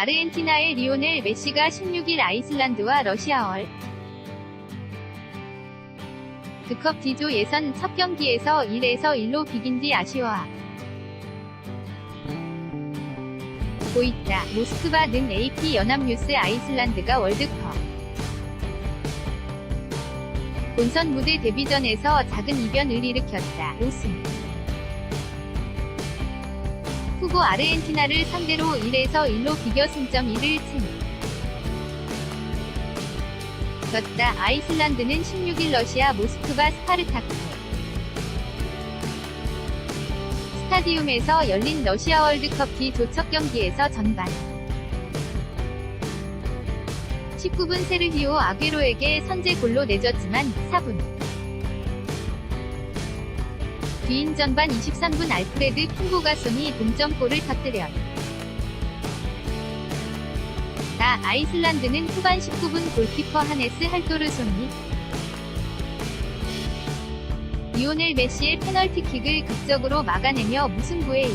아르헨티나의 리오넬 메시가 16일 아이슬란드와 러시아월 드컵 D조 예선 첫 경기에서 1에서 1로 비긴 뒤 아쉬워하 고 있다. 모스크바 등 AP 연합뉴스 아이슬란드가 월드컵 본선 무대 데뷔전에서 작은 이변을 일으켰다. 우승 후보 아르헨티나를 상대로 1에서 1로 비겨 승점 1을 친. 졌다. 아이슬란드는 16일 러시아 모스크바 스파르타크 스타디움에서 열린 러시아 월드컵 D 조첫 경기에서 전반 19분 세르히오 아괴로에게 선제 골로 내줬지만 4분 뒤인 전반 23분 알프레드 킹보가슴이 동점골을 터뜨려 다 아이슬란드는 후반 19분 골키퍼 하네스 할도르손이 리오넬 메시의 페널티킥을 극적으로 막아내며 무승부에 1.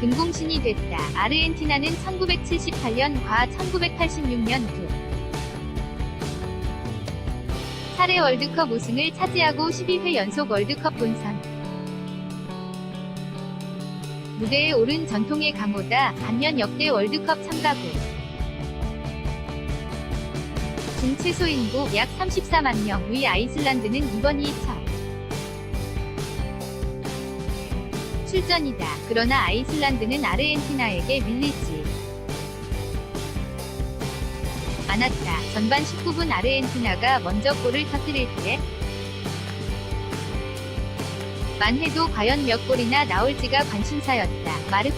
등공신이 됐다. 아르헨티나는 1978년과 1986년 그 8회 월드컵 우승을 차지하고 12회 연속 월드컵 본선. 무대에 오른 전통의 강호다 반면 역대 월드컵 참가국. 중 최소 인구 약 34만 명 위 아이슬란드는 이번이 첫. 출전이다. 그러나 아이슬란드는 아르헨티나에게 밀리지. 않았다. 전반 19분 아르헨티나가 먼저 골을 터뜨릴 때 만 해도 과연 몇 골이나 나올지가 관심사였다. 마르코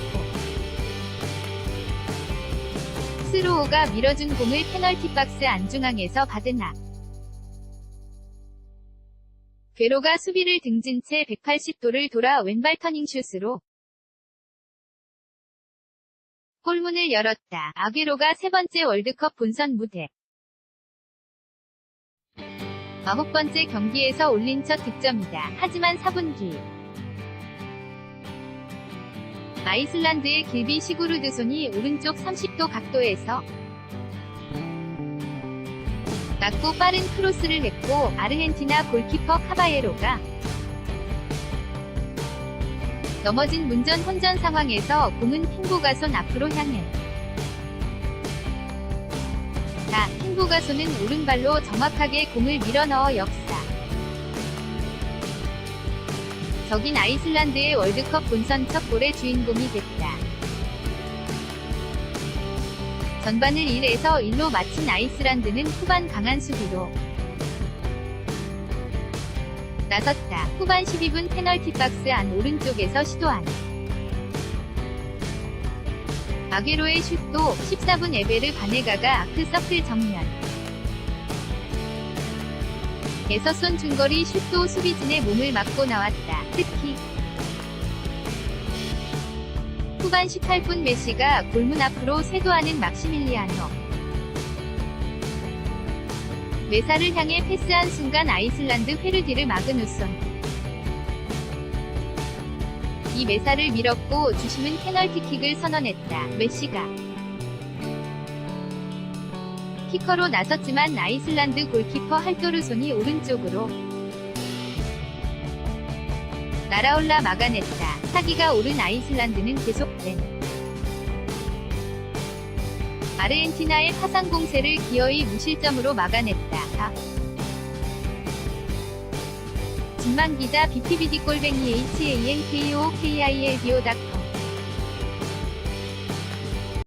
스로오가 밀어준 공을 페널티 박스 안중앙에서 받으나 괴로가 수비를 등진 채 180도를 돌아 왼발 터닝 슛으로 골문을 열었다. 아괴로가 세 번째 월드컵 본선 무대 아홉 번째 경기에서 올린 첫 득점이다. 하지만 4분 뒤 아이슬란드의 길비 시구르드손이 오른쪽 30도 각도에서 낮고 빠른 크로스를 했고 아르헨티나 골키퍼 카바예로가 넘어진 문전 혼전 상황에서 공은 핑보가손 앞으로 향해 다 핑보가손은 오른발로 정확하게 공을 밀어넣어 역사 적인 아이슬란드의 월드컵 본선 첫 골의 주인공이 됐다. 전반을 1에서 1로 마친 아이슬란드는 후반 강한 수비로 나섰다. 후반 12분 페널티 박스 안 오른쪽에서 시도한 아게로의 슛도 14분 에베르 바네가가 아크 서클 정면 에서 쏜 중거리 슛도 수비진의 몸을 맞고 나왔다. 특히 후반 18분 메시가 골문 앞으로 세도하는 막시밀리아노 메사를 향해 패스한 순간 아이슬란드 페르디를 우선 이 메사를 밀었고 주심은 페널티킥을 선언했다. 메시가 키커로 나섰지만 아이슬란드 골키퍼 할도르손이 오른쪽으로 날아올라 막아냈다. 사기가 오른 아이슬란드는 계속된 아르헨티나의 파상 공세를 기어이 무실점으로 막아냈다. 아. 진망기자 BPBD 골뱅이 HANKOKILBO.com